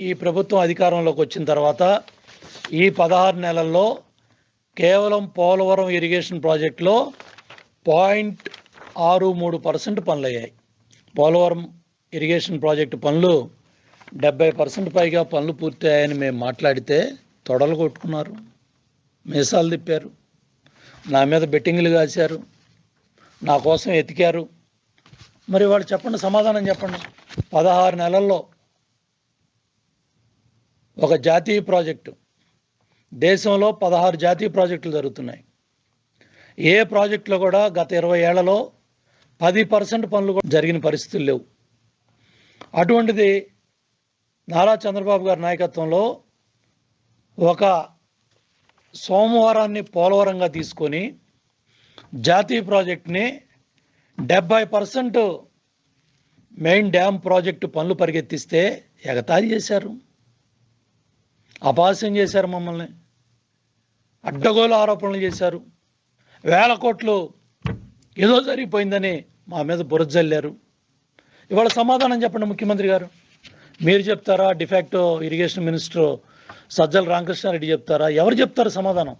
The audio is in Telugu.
ఈ ప్రభుత్వం అధికారంలోకి వచ్చిన తర్వాత ఈ పదహారు నెలల్లో కేవలం పోలవరం ఇరిగేషన్ ప్రాజెక్టులో పాయింట్ ఆరు మూడు పర్సెంట్ పనులయ్యాయి. పోలవరం ఇరిగేషన్ ప్రాజెక్టు పనులు డెబ్బై పర్సెంట్ పైగా పనులు పూర్తయ్యాయని మేము మాట్లాడితే తొడలు కొట్టుకున్నారు. మీసాలు తిప్పారు. నా మీద బెట్టింగ్లు కాశారు. నా కోసం ఎతికారు. మరి వాళ్ళు చెప్పండి సమాధానం చెప్పండి. పదహారు నెలల్లో ఒక జాతీయ ప్రాజెక్టు. దేశంలో పదహారు జాతీయ ప్రాజెక్టులు జరుగుతున్నాయి. ఏ ప్రాజెక్టులో కూడా గత ఇరవై ఏళ్ళలో పది పర్సెంట్ పనులు కూడా జరిగిన పరిస్థితులు లేవు. అటువంటిది నారా చంద్రబాబు గారి నాయకత్వంలో ఒక సోమవారాన్ని పోలవరంగా తీసుకొని జాతీయ ప్రాజెక్ట్ని డెబ్బై పర్సెంట్ మెయిన్ డ్యామ్ ప్రాజెక్టు పనులు పరిగెత్తిస్తే ఎగతాళి చేశారు. అపహాస్యం చేశారు మమ్మల్ని. అడ్డగోలు ఆరోపణలు చేశారు. వేల కోట్లు ఏదో జరిగిపోయిందని మా మీద బురద జల్లారు. ఇవాళ సమాధానం చెప్పండి ముఖ్యమంత్రి గారు. మీరు చెప్తారా? De facto irrigation minister Sajjala Ramakrishna Reddy చెప్తారా? ఎవరు చెప్తారు సమాధానం?